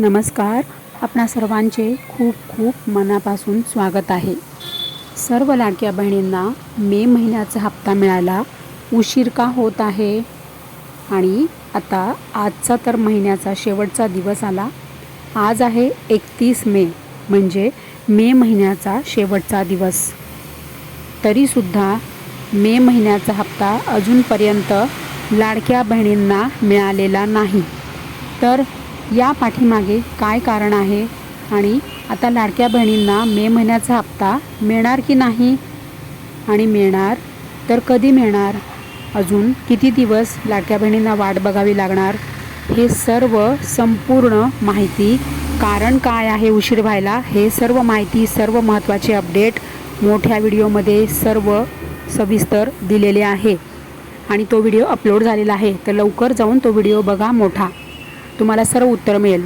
नमस्कार. आपणा सर्वांचे खूप खूप मनापासून स्वागत आहे. सर्व लाडक्या बहिणींना मे महिन्याचा हप्ता मिळाला उशीर का होत आहे? आणि आता आजचा तर महिन्याचा शेवटचा दिवस आला. आज आहे एकतीस मे म्हणजे मे महिन्याचा शेवटचा दिवस. तरीसुद्धा मे महिन्याचा हप्ता अजूनपर्यंत लाडक्या बहिणींना मिळालेला नाही. तर या पाठीमागे काय कारण आहे? आणि आता लाडक्या बहिणींना मे महिन्याचा हप्ता मिळणार की नाही? आणि मिळणार? तर कधी मिळणार? अजून किती दिवस लाडक्या बहिणींना वाट बघावी लागणार? हे सर्व संपूर्ण माहिती कारण काय आहे उशीर व्हायला? हे सर्व माहिती सर्व महत्त्वाचे अपडेट मोठ्या व्हिडिओमध्ये सर्व सविस्तर दिलेले आहे. आणि तो व्हिडिओ अपलोड झालेला आहे. तर लवकर जाऊन तो व्हिडिओ बघा मोठा. तुम्हाला सर्व उत्तर मिळेल.